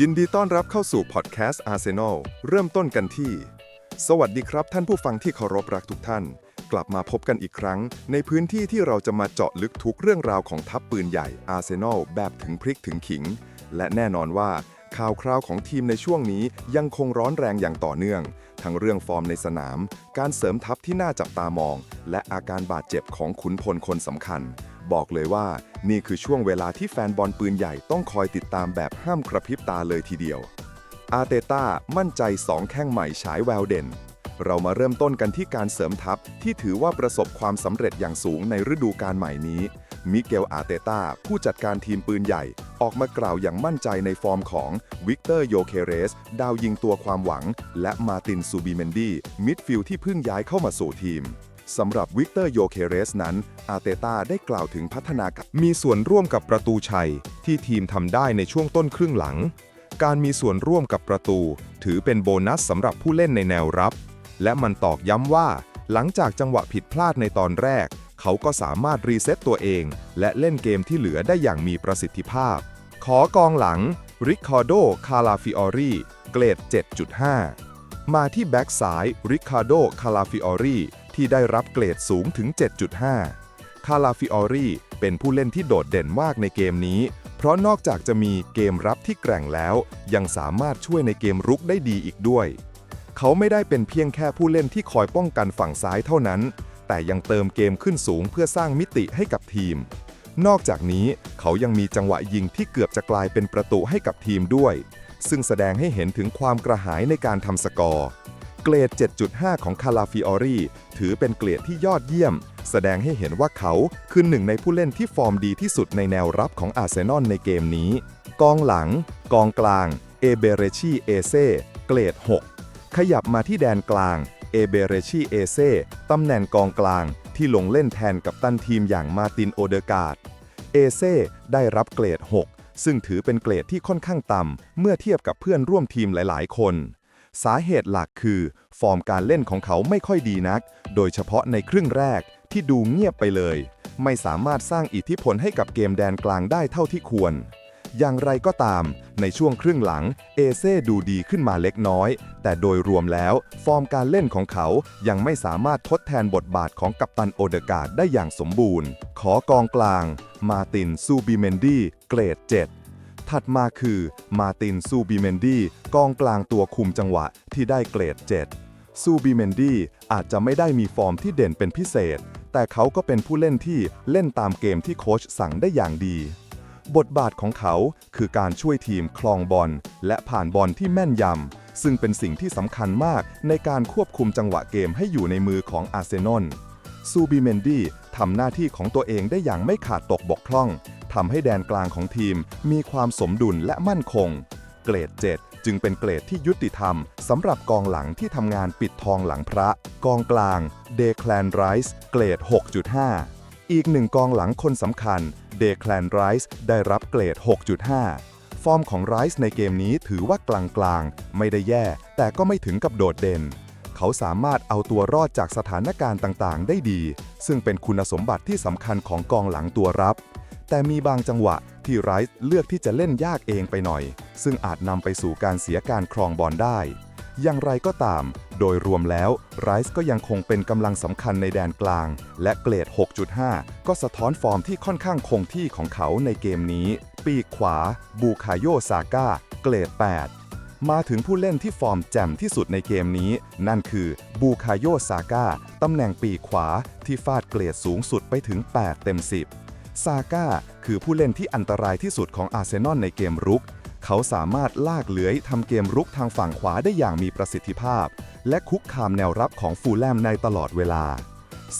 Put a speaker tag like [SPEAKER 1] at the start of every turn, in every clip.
[SPEAKER 1] ยินดีต้อนรับเข้าสู่พอดแคสต์อาร์เซนอลเริ่มต้นกันที่ สวัสดีครับท่านผู้ฟังที่เคารพรักทุกท่าน กลับมาพบกันอีกครั้ง ในพื้นที่ที่เราจะมาเจาะลึกทุกเรื่องราวของทัพปืนใหญ่อาร์เซนอลแบบถึงพริกถึงขิง และแน่นอนว่า ข่าวคราวของทีมในช่วงนี้ยังคงร้อนแรงอย่างต่อเนื่อง ทั้งเรื่องฟอร์มในสนาม การเสริมทัพที่น่าจับตามอง และอาการบาดเจ็บของขุนพลคนสำคัญ บอกเลยว่า นี่คือช่วงเวลาที่แฟนบอลปืนใหญ่ต้องคอยติดตามแบบห้ามกระพริบตาเลยทีเดียว อาเตต้ามั่นใจ 2 แข้งใหม่ฉายแววเด่น เรามาเริ่มต้นกันที่การเสริมทัพที่ถือว่าประสบความสำเร็จอย่างสูงในฤดูกาลใหม่นี้ มิเกลอาเตต้าผู้จัดการทีมปืนใหญ่ ออกมากล่าวอย่างมั่นใจในฟอร์มของวิกเตอร์โยเคเรส ดาวยิงตัวความหวัง และมาตินซูบิเมนดีมิดฟิลด์ที่เพิ่งย้ายเข้ามาสู่ทีม สำหรับวิกเตอร์โยเคเรสนั้น อาเตตาได้กล่าวถึงพัฒนาการ
[SPEAKER 2] มีส่วนร่วมกับประตูชัย ที่ทีมทำได้ในช่วงต้นครึ่งหลัง การมีส่วนร่วมกับประตู ถือเป็นโบนัสสำหรับผู้เล่นในแนวรับ และมันตอกย้ำว่า หลังจากจังหวะผิดพลาดในตอนแรก เขาก็สามารถรีเซ็ตตัวเอง และเล่นเกมที่เหลือได้อย่างมีประสิทธิภาพ ขอกองหลังริคาร์โด คาลาฟิออรีเกรด 7.5 มาที่แบ็กซ้ายริคาร์โด คาลาฟิออรี ที่ได้รับเกรดสูงถึง 7.5 คาลาฟิออรีเป็นผู้เล่นที่โดดเด่นมากในเกมนี้ เพราะนอกจากจะมีเกมรับที่แกร่งแล้ว ยังสามารถช่วยในเกมรุกได้ดีอีกด้วย เขาไม่ได้เป็นเพียงแค่ผู้เล่นที่คอยป้องกันฝั่งซ้ายเท่านั้น แต่ยังเติมเกมขึ้นสูงเพื่อสร้างมิติให้กับทีม นอกจากนี้เขายังมีจังหวะยิงที่เกือบจะกลายเป็นประตูให้กับทีมด้วย ซึ่งแสดงให้เห็นถึงความกระหายในการทำสกอร์ เกรด 7.5 ของคาลาฟิออรีถือเป็นเกรดที่ยอดเยี่ยม แสดงให้เห็นว่าเขาคือหนึ่งในผู้เล่นที่ฟอร์มดีที่สุดในแนวรับของอาร์เซนอลในเกมนี้ กองหลัง กองกลาง เอเบเรชีเอเซ่เกรด 6 ขยับมาที่แดนกลาง เอเบเรชีเอเซ่ตำแหน่งกองกลางที่ลงเล่นแทนกับตันทีมอย่างมาตินโอเดกาดเอเซ่ได้รับเกรด 6 ซึ่งถือเป็นเกรดที่ค่อนข้างต่ำเมื่อเทียบกับเพื่อนร่วมทีมหลาย ๆ คน สาเหตุหลักคือ ฟอร์มการเล่นของเขาไม่ค่อยดีนัก โดยเฉพาะในครึ่งแรกที่ดูเงียบไปเลย ไม่สามารถสร้างอิทธิพลให้กับเกมแดนกลางได้เท่าที่ควร อย่างไรก็ตาม ในช่วงครึ่งหลัง เอเซ่ดูดีขึ้นมาเล็กน้อย แต่โดยรวมแล้ว ฟอร์มการเล่นของเขายังไม่สามารถทดแทนบทบาทของกัปตันโอเดกาดได้อย่างสมบูรณ์ ขอกองกลาง มาตินซูบิเมนดีเกรด 7 ถัดมาคือมาตินซูบิเมนดีกองกลางตัวคุมจังหวะที่ได้เกรด 7 ซูบิเมนดีอาจจะไม่ได้มีฟอร์มที่เด่นเป็นพิเศษ แต่เขาก็เป็นผู้เล่นที่เล่นตามเกมที่โค้ชสั่งได้อย่างดี บทบาทของเขาคือการช่วยทีมคลองบอลและผ่านบอลที่แม่นยำ ซึ่งเป็นสิ่งที่สำคัญมากในการควบคุมจังหวะเกมให้อยู่ในมือของอาร์เซนอลซูบิเมนดีทำหน้าที่ของตัวเองได้อย่างไม่ขาดตกบกพร่อง ทำให้แดนกลางของทีมมีความสมดุลและมั่นคง เกรด 7 จึงเป็นเกรดที่ยุติธรรมสำหรับกองหลังที่ทำงานปิดทองหลังพระ กองกลางเดคลนไรส์เกรด 6.5 อีกหนึ่งกองหลังคนสำคัญเดคลนไรส์ได้รับเกรด 6.5 ฟอร์มของไรส์ในเกมนี้ถือว่ากลางๆ ไม่ได้แย่แต่ก็ไม่ถึงกับโดดเด่นเขาสามารถเอาตัวรอดจากสถานการณ์ต่างๆ ได้ดี ซึ่งเป็นคุณสมบัติที่สำคัญของกองหลังตัวรับ แต่มีบางจังหวะที่ไรส์เลือกที่จะเล่นยากเองไปหน่อย ซึ่งอาจนำไปสู่การเสียการครองบอลได้ อย่างไรก็ตาม โดยรวมแล้วไรส์ก็ยังคงเป็นกำลังสำคัญในแดนกลาง และเกรด 6.5 ก็สะท้อนฟอร์มที่ค่อนข้างคงที่ของเขาในเกมนี้ ปีกขวา บูคาโยซาก้า เกรด 8 มาถึงผู้เล่นที่ฟอร์มแจ่มที่สุดในเกมนี้ นั่นคือบูคาโยซาก้าตำแหน่งปีกขวาที่ฟาดเกรดสูงสุดไปถึง 8 เต็ม 10 ซาก้าคือผู้เล่นที่อันตรายที่สุดของอาร์เซนอลในเกมรุก เขาสามารถลากเลื้อยทำเกมรุกทางฝั่งขวาได้อย่างมีประสิทธิภาพ และคุกคามแนวรับของฟูลแลมในตลอดเวลา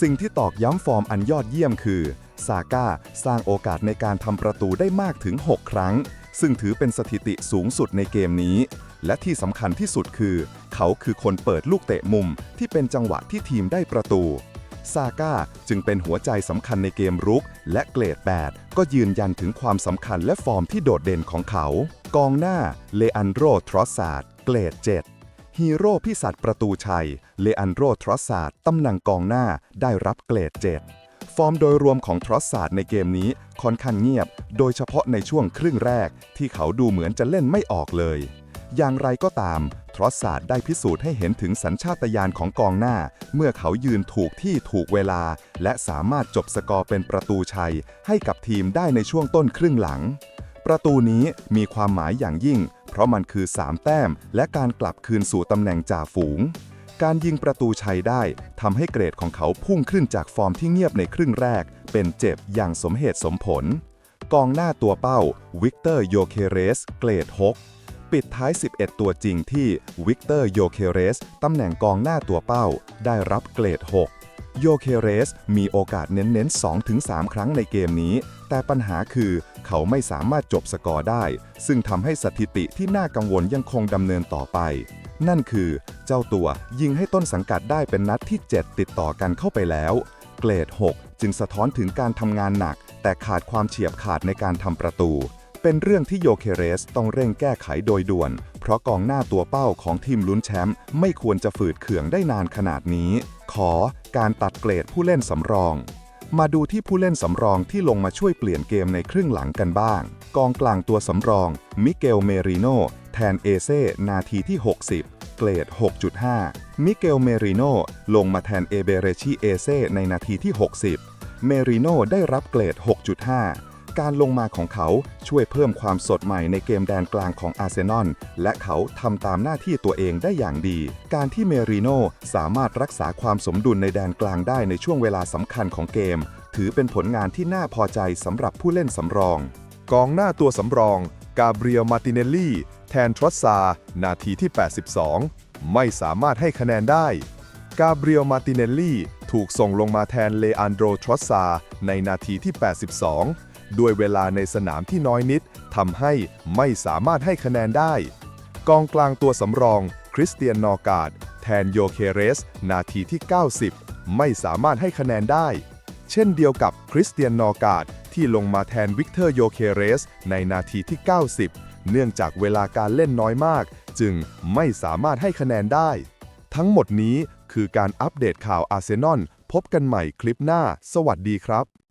[SPEAKER 2] สิ่งที่ตอกย้ำฟอร์มอันยอดเยี่ยมคือ ซาก้าสร้างโอกาสในการทำประตูได้มากถึง 6 ครั้ง ซึ่งถือเป็นสถิติสูงสุดในเกมนี้ และที่สำคัญที่สุดคือ เขาคือคนเปิดลูกเตะมุมที่เป็นจังหวะที่ทีมได้ประตู ซาก้าจึงเป็นหัวใจสำคัญในเกมรุก และเกรด 8 ก็ยืนยันถึงความสำคัญและฟอร์มที่โดดเด่นของเขา กองหน้าเลอันโดรทรอสซาดเกรด 7 ฮีโร่พิสัตว์ประตูชัยเลอันโดรทรอสซาดตำแหน่งกองหน้าได้รับเกรด 7ฟ
[SPEAKER 1] อร์มโดยรวมของทรอสซาดในเกมนี้ค่อนข้างเงียบ โดยเฉพาะในช่วงครึ่งแรกที่เขาดูเหมือนจะเล่นไม่ออกเลย อย่างไรก็ตาม ทรอสซาดได้พิสูจน์ให้เห็นถึงสัญชาตญาณของกองหน้า เมื่อเขายืนถูกที่ถูกเวลา และสามารถจบสกอร์เป็นประตูชัย ให้กับทีมได้ในช่วงต้นครึ่งหลัง ประตูนี้มีความหมายอย่างยิ่ง เพราะมันคือ 3 แต้ม และการกลับคืนสู่ตำแหน่งจ่าฝูง การยิงประตูชัยได้ทำให้เกรดของเขาพุ่งขึ้นจากฟอร์มที่เงียบในครึ่งแรก เป็นเจ็บอย่างสมเหตุสมผล กองหน้าตัวเป้า วิกเตอร์โยเคเรส เกรด6 ปิดท้าย 11 ตัวจริงที่วิกเตอร์โยเคเรสตำแหน่งกองหน้าตัวเป้า ได้รับเกรด 6 โยเคเรสมีโอกาสเน้นๆ 2-3 ครั้งในเกมนี้ แต่ปัญหาคือเขาไม่สามารถจบสกอร์ได้ ซึ่งทำให้สถิติที่น่ากังวลยังคงดำเนินต่อไป นั่นคือ เจ้าตัวยิงให้ต้นสังกัดได้เป็นนัดที่ 7 ติดต่อกันเข้าไปแล้ว เกรด 6 จึงสะท้อนถึงการทำงานหนัก แต่ขาดความเฉียบขาดในการทำประตู เป็นเรื่องที่โยเคเรสต้องเร่งแก้ไขโดยด่วน เพราะกองหน้าตัวเป้าของทีมลุ้นแชมป์ไม่ควรจะฝืดเขืองได้นานขนาดนี้ ขอการตัดเกรดผู้เล่นสำรอง มาดูที่ผู้เล่นสำรองที่ลงมาช่วยเปลี่ยนเกมในครึ่งหลังกันบ้าง กองกลางตัวสำรอง มิเกล เมริโน แทนเอเซ่ นาทีที่ 60เกรด 6.5 มิเกล เมริโน ลงมาแทนเอเบเรชิเอเซในนาทีที่ 60 เมริโนได้รับเกรด 6.5 การลงมาของเขาช่วยเพิ่มความสดใหม่ในเกมแดนกลางของอาร์เซนอลและเขาทำตามหน้าที่ตัวเองได้อย่างดี การที่เมริโนสามารถรักษาความสมดุลในแดนกลางได้ในช่วงเวลาสำคัญของเกม ถือเป็นผลงานที่น่าพอใจสำหรับผู้เล่นสำรอง
[SPEAKER 2] กองหน้าตัวสำรอง กาเบรียลมาติเนลลี่ แทนทรอสซา นาทีที่ 82 ไม่สามารถให้คะแนนได้ กาเบรียลมาติเนลลี่ ถูกส่งลงมาแทนเลอันโดรทรอสซาในนาทีที่ 82 ด้วยเวลาในสนามที่น้อยนิดทำให้ไม่สามารถให้คะแนนได้ กองกลางตัวสำรอง คริสเตียนนอการ์ดแทนโยเคเรส นาทีที่ 90 ไม่สามารถให้คะแนนได้ เช่นเดียวกับคริสเตียนนอการ์ดที่ลงมาแทนวิกเตอร์โยเคเรส ในนาทีที่ 90 เนื่องจากเวลาการเล่นน้อยมาก จึงไม่สามารถให้คะแนนได้ ทั้งหมดนี้ คือการอัปเดตข่าวอาร์เซนอลพบกันใหม่คลิปหน้า สวัสดีครับ